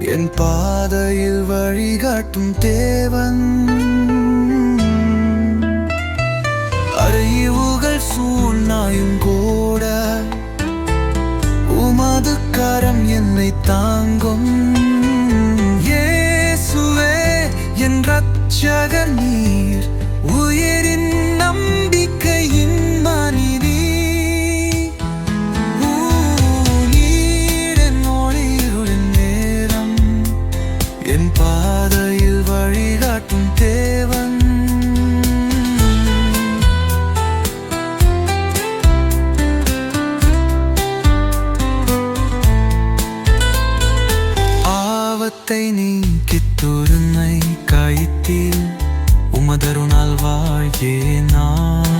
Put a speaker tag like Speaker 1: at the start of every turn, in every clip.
Speaker 1: என் பாதையில் வழிகாட்டும் தேவன். அறிவுகள் சூழ்நாயும் கூட உமது கரம் என்னை தாங்கும். ஏசுவே என் ரட்சகர் நீர் உயிரின் நம்ப ஆவத்தை நீக்கித் துருனை கைத்தில் உமதருணால் வாழ்கே நான்.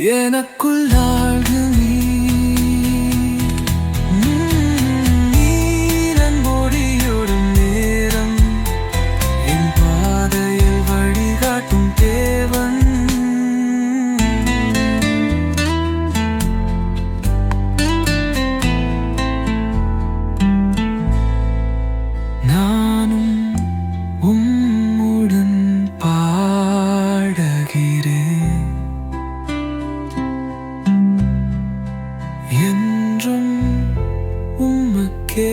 Speaker 1: இயேசுவே எனக்குள்ளா என்றும் உமக்கே